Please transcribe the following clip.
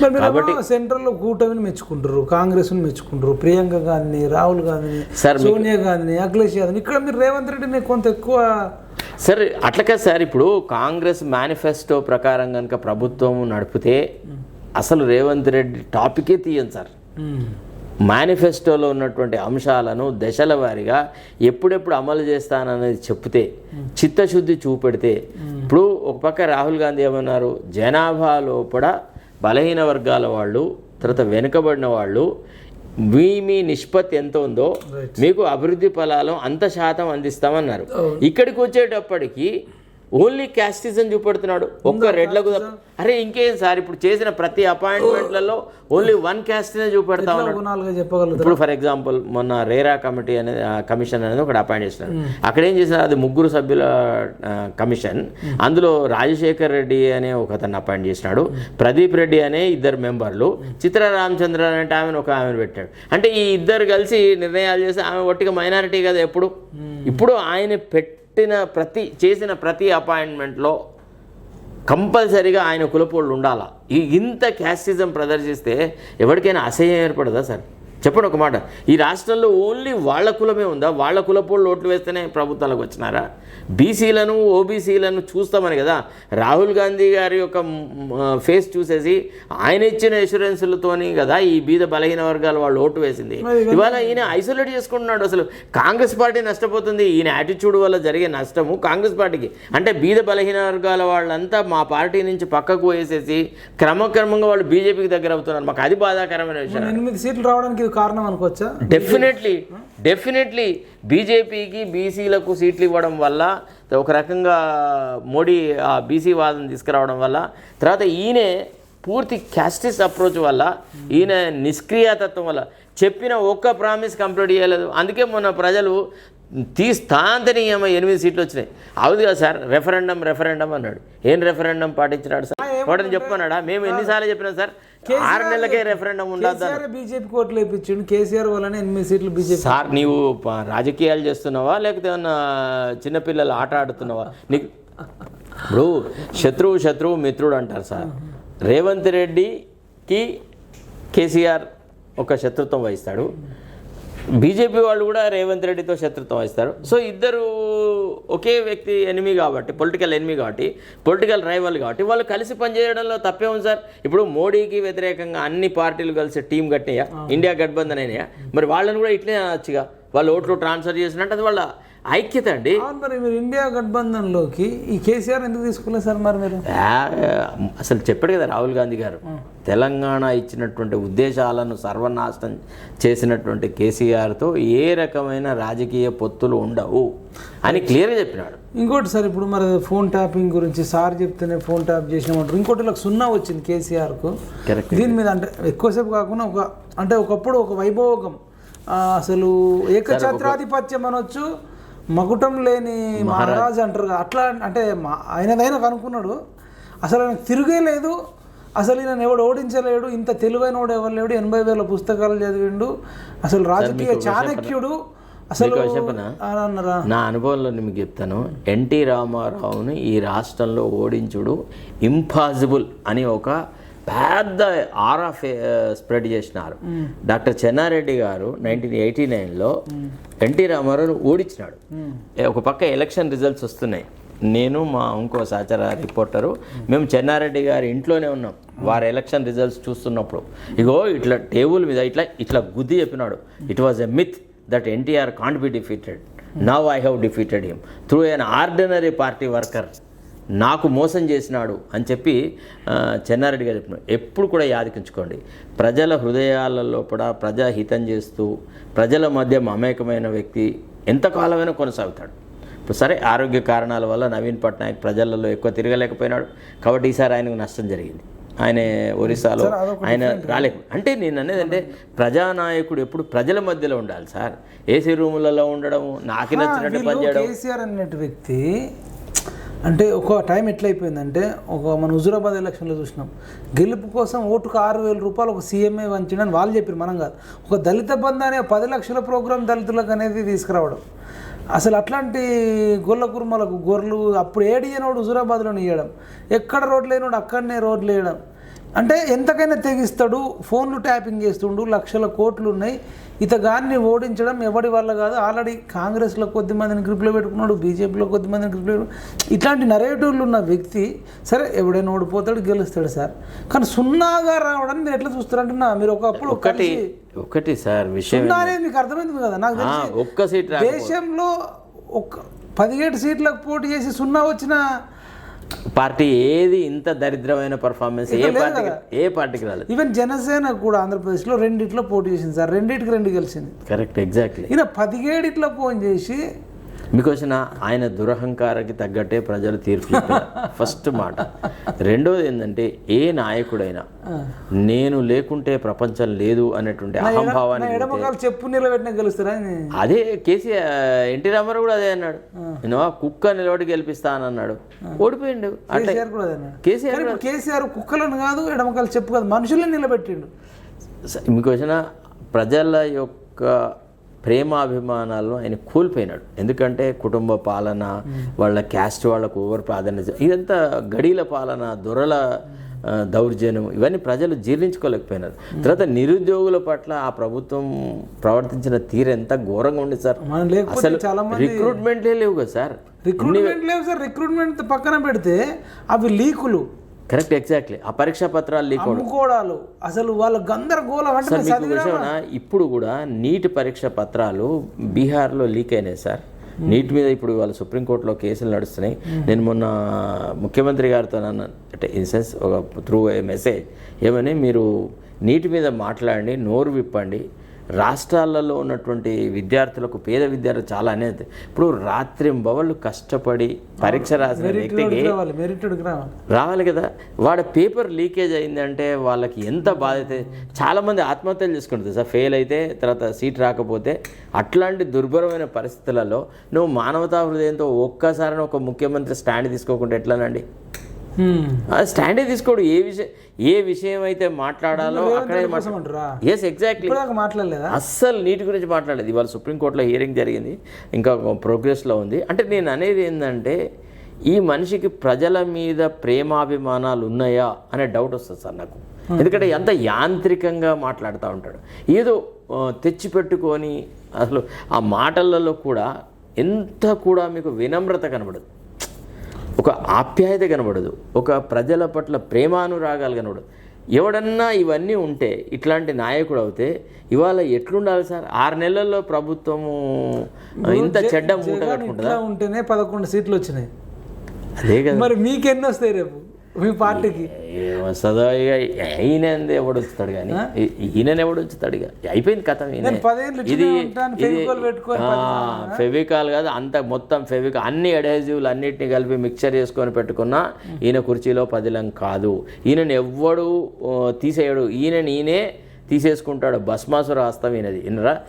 కాబట్టి సెంట్రల్ కూటమిని మెచ్చుకుంటారు కాంగ్రెస్ మెచ్చుకుంటారు ప్రియాంక గాంధీని రాహుల్ గాంధీని సోనియా గాంధీని అఖిలేష్ యాదవ్ ఇక్కడ మీరు రేవంత్ రెడ్డిని కొంత ఎక్కువ సార్ అట్లకే సార్. ఇప్పుడు కాంగ్రెస్ మేనిఫెస్టో ప్రకారం కనుక ప్రభుత్వం నడిపితే అసలు రేవంత్ రెడ్డి టాపికే తీయం సార్. మ్మ్. మేనిఫెస్టోలో ఉన్నటువంటి అంశాలను దశల వారీగా ఎప్పుడెప్పుడు అమలు చేస్తాననేది చెప్తే చిత్తశుద్ధి చూపెడితే ఇప్పుడు ఒక పక్క రాహుల్ గాంధీ ఏమన్నారు? జనాభా లోపల బలహీన వర్గాల వాళ్ళు తర్వాత వెనుకబడిన వాళ్ళు మీ మీ నిష్పత్తి ఎంత ఉందో మీకు అభివృద్ధి ఫలాలు అంత శాతం అందిస్తామన్నారు. ఇక్కడికి వచ్చేటప్పటికి ఓన్లీ క్యాస్టిజం చూపెడుతున్నాడు. ఒక్క రెడ్లకు అరే ఇంకేం సార్? ఇప్పుడు చేసిన ప్రతి అపాయింట్మెంట్లలో ఓన్లీ వన్ క్యాస్ట్నే చూపెడతా ఉన్నాడు. ఇప్పుడు ఫర్ ఎగ్జాంపుల్ మొన్న రేరా కమిటీ అనేది కమిషన్ అనేది ఒకటి అపాయింట్ చేసినారు. అక్కడ ఏం చేసినారు? అది ముగ్గురు సభ్యుల కమిషన్. అందులో రాజశేఖర్ రెడ్డి అనే ఒక అతన్ని అపాయింట్ చేసినాడు. ప్రదీప్ రెడ్డి అనే ఇద్దరు మెంబర్లు. చిత్ర రామచంద్ర అంటే ఆమెను ఒక ఆమెను పెట్టాడు. అంటే ఈ ఇద్దరు కలిసి నిర్ణయాలు చేసి ఆమె ఒట్టిగా మైనారిటీ కదా ఎప్పుడు? ఇప్పుడు ఆయన పెట్టిన ప్రతి చేసిన ప్రతి అపాయింట్మెంట్లో కంపల్సరీగా ఆయన కులపోళ్ళు ఉండాలా? ఈ ఇంత క్యాస్టిజం ప్రదర్శిస్తే ఎవరికైనా అసహ్యం ఏర్పడదా సార్? చెప్పండి ఒక మాట. ఈ రాష్ట్రంలో ఓన్లీ వాళ్ళ కులమే ఉందా? వాళ్ళ కులపోళ్ళు ఓట్లు వేస్తేనే ప్రభుత్వాలకు వచ్చినారా? బీసీలను ఓబీసీలను చూస్తామని కదా. రాహుల్ గాంధీ గారి యొక్క ఫేస్ చూసేసి ఆయన ఇచ్చిన ఇన్సూరెన్స్లతోని కదా ఈ బీద బలహీన వర్గాల వాళ్ళు ఓటు వేసింది. ఇవాళ ఈయన ఐసోలేట్ చేసుకుంటున్నాడు అసలు. కాంగ్రెస్ పార్టీ నష్టపోతుంది. ఈయన యాటిట్యూడ్ వల్ల జరిగే నష్టము కాంగ్రెస్ పార్టీకి. అంటే బీద బలహీన వర్గాల వాళ్ళంతా మా పార్టీ నుంచి పక్కకు వేసేసి క్రమక్రమంగా వాళ్ళు బీజేపీకి దగ్గర అవుతున్నారు మాకు అది బాధాకరమైన విషయం. ఎనిమిది సీట్లు రావడానికి కారణం అనుకోవచ్చా? డెఫినెట్లీ డెఫినెట్లీ బీజేపీకి బీసీలకు సీట్లు ఇవ్వడం వల్ల ఒక రకంగా మోడీ ఆ బీసీ వాదం తీసుకురావడం వల్ల తర్వాత ఈయనే పూర్తి క్యాస్టిస్ అప్రోచ్ వల్ల ఈయన నిష్క్రియాతత్వం వల్ల చెప్పిన ఒక్క ప్రామిస్ కంప్లీట్ చేయలేదు. అందుకే మొన్న ప్రజలు తీస్తాంతనీయమ ఎనిమిది సీట్లు వచ్చినాయి. అవును కదా సార్ రెఫరెండం రెఫరెండం అన్నాడు. ఏం రెఫరెండం పాటించినాడు సార్? వాడని చెప్పన్నాడా మేము ఎన్నిసార్లు చెప్పినాం సార్? ఆరు నెలలకే రెఫరెండం ఉండదు బీజేపీ కోట్లు వేయించిండు కేసీఆర్ వల్లనే ఎనిమిది సీట్లు బీజేపీ సార్ నీవు రాజకీయాలు చేస్తున్నావా? లేకపోతే ఏమన్నా చిన్నపిల్లలు ఆట ఆడుతున్నావా? నీకు ఇప్పుడు శత్రువు శత్రువు మిత్రుడు అంటారు సార్. రేవంత్ రెడ్డికి కేసీఆర్ ఒక శత్రుత్వం వహిస్తాడు. బీజేపీ వాళ్ళు కూడా రేవంత్ రెడ్డితో శత్రుత్వం వహిస్తారు. సో ఇద్దరు ఒకే వ్యక్తి ఎనిమి కాబట్టి పొలిటికల్ ఎనిమి కాబట్టి పొలిటికల్ రైవల్ కాబట్టి వాళ్ళు కలిసి పనిచేయడంలో తప్పే ఉంది సార్. ఇప్పుడు మోడీకి వ్యతిరేకంగా అన్ని పార్టీలు కలిసి టీం కట్టినాయా? ఇండియా గఠబంధన్ అయినాయా మరి వాళ్ళని కూడా ఇట్లే అనొచ్చుగా. వాళ్ళు ఓట్లు ట్రాన్స్ఫర్ చేసినట్టు అది వాళ్ళ ఐక్యత అండి. మరి మీరు ఇండియా గఠబంధన్లోకి ఈ కేసీఆర్ ఎందుకు తీసుకోలేదు సార్ మరి మీరు? అసలు చెప్పాడు కదా రాహుల్ గాంధీ గారు. తెలంగాణ ఇచ్చినటువంటి ఉద్దేశాలను సర్వనాశనం చేసినటువంటి కేసీఆర్తో ఏ రకమైన రాజకీయ పొత్తులు ఉండవు అని క్లియర్గా చెప్పినాడు. ఇంకోటి సార్ ఇప్పుడు మరి ఫోన్ ట్యాపింగ్ గురించి సార్ చెప్తేనే ఫోన్ ట్యాప్ చేసినామంటారు. ఇంకోటి ఇలా సున్నా వచ్చింది కేసీఆర్కు. దీని మీద అంటే ఎక్కువసేపు కాకుండా ఒక అంటే ఒకప్పుడు ఒక వైభోగం అసలు ఏకఛత్రాధిపత్యం అనొచ్చు. మకుటం లేని మహారాజ్. అంటారు. అట్లా అంటే ఆయనదైనా కనుక్కున్నాడు. అసలు ఆయన తిరిగే లేదు. అసలు ఈయన ఎవడు ఓడించలేడు. ఇంత తెలివైన వాడు ఎవరు లేడు. ఎనభై వేల పుస్తకాలు చదివిండు. అసలు రాజకీయ చాణక్యుడు అసలు నా అనుభవంలో మీకు చెప్తాను. ఎన్టీ రామారావుని ఈ రాష్ట్రంలో ఓడించుడు ఇంపాసిబుల్ అని ఒక పెద్ద ఆరా స్ప్రెడ్ చేసినారు. డాక్టర్ చెన్నారెడ్డి గారు నైన్టీన్ ఎయిటీ నైన్లో ఎన్టీ రామారావుని ఓడించినాడు ఒక పక్క ఎలక్షన్ రిజల్ట్స్ వస్తున్నాయి. నేను మా ఇంకో సహచర రిపోర్టరు మేము. చెన్నారెడ్డి గారి ఇంట్లోనే ఉన్నాం. వారి ఎలక్షన్ రిజల్ట్స్ చూస్తున్నప్పుడు. ఇగో ఇట్లా టేబుల్ మీద ఇట్లా ఇట్లా గుద్ది చెప్పినాడు. It was a myth that NTR can't be defeated now I have defeated him through an ordinary party worker నాకు మోసం చేసినాడు అని చెప్పి చెన్నారెడ్డి గారు చెప్పినాడు ఎప్పుడు కూడా యాదికించుకోండి. ప్రజల హృదయాలలో కూడా ప్రజాహితం చేస్తూ ప్రజల మధ్య మమేకమైన వ్యక్తి ఎంతకాలమైనా కొనసాగుతాడు. ఇప్పుడు సరే ఆరోగ్య కారణాల వల్ల నవీన్ పట్నాయక్ ప్రజలలో ఎక్కువ తిరగలేకపోయినాడు. కాబట్టి ఈసారి ఆయనకు నష్టం జరిగింది. ఆయన ఒరిస్సాలో ఆయన రాలేకు అంటే నేను అనేది అంటే ప్రజానాయకుడు ఎప్పుడు ప్రజల మధ్యలో ఉండాలి సార్. ఏసీ రూములలో ఉండడం నాకు నచ్చినట్టు పనిచేయడం కేసీఆర్ అన్నట్టు వ్యక్తి అంటే ఒక టైం ఎట్లయిపోయిందంటే ఒక మన హుజురాబాద్ ఎలక్షన్లో చూసినాం. గెలుపు కోసం ఓటుకు ఆరు వేల రూపాయలు ఒక సీఎంఏ వంచడని వాళ్ళు చెప్పారు మనం కాదు. ఒక దళిత బంధు అనే పది లక్షల ప్రోగ్రాం దళితులకు అనేది తీసుకురావడం. అసలు అట్లాంటి గొల్ల కుర్మలకు గొర్రెలు అప్పుడు ఏడియనోడు హుజురాబాద్లో ఇవ్వడం ఎక్కడ రోడ్లు లేనోడు అక్కడనే రోడ్లు వేయడం అంటే ఎంతకైనా తెగిస్తాడు ఫోన్లు ట్యాపింగ్ చేస్తుండు లక్షల కోట్లు ఉన్నాయి ఇతగాన్ని ఓడించడం ఎవడి వల్ల కాదు. ఆల్రెడీ కాంగ్రెస్లో కొద్ది మందిని గ్రిప్లో పెట్టుకున్నాడు బీజేపీలో కొద్ది మందిని గ్రిప్లో పెట్టుకున్నాడు. ఇట్లాంటి నరేటివ్లు ఉన్న వ్యక్తి సరే ఎవడైనా ఓడిపోతాడు గెలుస్తాడు సార్. కానీ సున్నాగా రావడానికి మీరు ఎట్లా చూస్తారంటున్నా మీరు ఒకప్పుడు ఒకటి ఒకటి సార్ విషయం మీకు అర్థమైంది కదా? నాకు ఒక్క సీట్ దేశంలో ఒక పదిహేడు సీట్లకు పోటీ చేసి సున్నా వచ్చిన పార్టీ ఏది ఇంత దరిద్రమైన పర్ఫార్మెన్స్ ఏ పార్టీకి ఏ పార్టీకి రాలేదు. ఈవెన్ జనసేన కూడా ఆంధ్రప్రదేశ్లో రెండిట్లో పోటీ చేసింది సార్. రెండిటికి రెండు గెలిచింది. కరెక్ట్ ఎగ్జాక్ట్లీ ఈయన పదిహేడిట్లో ఫోన్ చేసి మీకు వచ్చిన ఆయన దురహంకారకి తగ్గట్టే ప్రజలు తీర్పు ఫస్ట్ మాట. రెండోది ఏంటంటే ఏ నాయకుడైనా నేను లేకుంటే ప్రపంచం లేదు అనేటువంటి అహంభావాన్ని ఎడమకాలు చెప్పు నిలబెట్టిన గెలుస్తారా. అదే కేసీఆర్ ఎన్టీ రామారావు కూడా అదే అన్నాడు. నేను కుక్క నిలబడి గెలిపిస్తా అని అన్నాడు. ఓడిపోయిండు. అంటే కేసీఆర్. కేసీఆర్ కుక్కలను కాదు ఎడమకాలు చెప్పు కాదు మనుషులను నిలబెట్టిండు. మీకు వచ్చిన ప్రజల యొక్క ప్రేమాభిమానాలను ఆయన కోల్పోయినాడు. ఎందుకంటే కుటుంబ పాలన వాళ్ళ క్యాస్ట్ వాళ్ళకు ఓవర్ ప్రాధాన్యత ఇదంతా గడీల పాలన దొరల దౌర్జన్యం ఇవన్నీ ప్రజలు జీర్ణించుకోలేకపోయినారు. తర్వాత నిరుద్యోగుల పట్ల ఆ ప్రభుత్వం ప్రవర్తించిన తీరు ఎంత ఘోరంగా ఉంది సార్. అసలు రిక్రూట్మెంట్లే లేవు కదా సార్. రిక్రూట్మెంట్ లేవు సార్ రిక్రూట్మెంట్ పక్కన పెడితే అవి లీకులు. కరెక్ట్ ఎగ్జాక్ట్లీ ఆ పరీక్షా పత్రాలు లీక్ అమ్ముకోవడాలు అసలు వాళ్ళ గందరగోళం అంటే మీకు విషయం ఇప్పుడు కూడా నీట్ పరీక్ష పత్రాలు బీహార్లో లీక్ అయినాయి సార్. నీట్ మీద ఇప్పుడు వాళ్ళ సుప్రీంకోర్టులో కేసులు నడుస్తున్నాయి. నేను మొన్న ముఖ్యమంత్రి గారితో అన్నాను అంటే ఇన్ సెన్స్ ఒక త్రూ ఏ మెసేజ్ ఏమని మీరు నీటి మీద మాట్లాడండి నోరు విప్పండి రాష్ట్రాలలో ఉన్నటువంటి విద్యార్థులకు పేద విద్యార్థులు చాలా అనేది. ఇప్పుడు రాత్రి బవళ్ళు కష్టపడి పరీక్ష రాసిన వ్యక్తికి రావాలి. కదా. వాడి పేపర్ లీకేజ్ అయిందంటే వాళ్ళకి ఎంత బాధ్యత చాలామంది ఆత్మహత్యలు చేసుకుంటుంది సార్ ఫెయిల్ అయితే తర్వాత సీట్ రాకపోతే అట్లాంటి దుర్భరమైన పరిస్థితులలో నువ్వు మానవతా హృదయంతో ఒక్కసారి ఒక ముఖ్యమంత్రి స్టాండ్ తీసుకోకుండా ఎట్లానండి? స్టాండే తీసుకోడు. ఏ విషయం ఏ విషయం అయితే మాట్లాడాలో అక్కడే ఎస్ ఎగ్జాక్ట్లీ మాట్లాడలేదా? అస్సలు నీటి గురించి మాట్లాడలేదు. ఇవాళ సుప్రీంకోర్టులో హియరింగ్ జరిగింది. ఇంకా ప్రోగ్రెస్లో ఉంది. అంటే నేను అనేది ఏంటంటే ఈ మనిషికి ప్రజల మీద ప్రేమాభిమానాలు ఉన్నాయా అనే డౌట్ వస్తుంది సార్ నాకు. ఎందుకంటే ఎంత యాంత్రికంగా మాట్లాడుతూ ఉంటాడు. ఏదో తెచ్చిపెట్టుకొని అసలు ఆ మాటలలో కూడా ఎంత కూడా మీకు వినమ్రత కనబడదు. ఒక ఆప్యాయత కనబడదు. ఒక ప్రజల పట్ల ప్రేమానురాగాలు కనబడదు ఎవడన్నా ఇవన్నీ ఉంటే ఇట్లాంటి నాయకుడు అవుతే ఇవాళ ఎట్లుండాలి సార్? ఆరు నెలల్లో ప్రభుత్వము ఇంత చెడ్డ ఉంటేనే పదకొండు సీట్లు వచ్చినాయి. అదే కదా. మరి మీకు ఎన్ని వస్తాయి రేపు? మీ పార్టీకి? ఏమొస్తుందో ఇక ఈయన ఎవడు వచ్చుతాడు కానీ ఈయన ఎవడు వచ్చుతాడు ఇక. అయిపోయింది కథ ఉంటాను, ఫెవికాల్ కాదు అంత మొత్తం ఫెవికాల్ అన్ని అడహెజివ్లు అన్నిటిని కలిపి మిక్చర్ చేసుకొని పెట్టుకున్నా ఈయన కుర్చీలో పదిలం కాదు. ఈయనని ఎవ్వడు తీసేయడు. ఈయన ఈయనే తీసేసుకుంటాడు. భస్మాసుర హస్తం ఈయనది. ఇన్నరా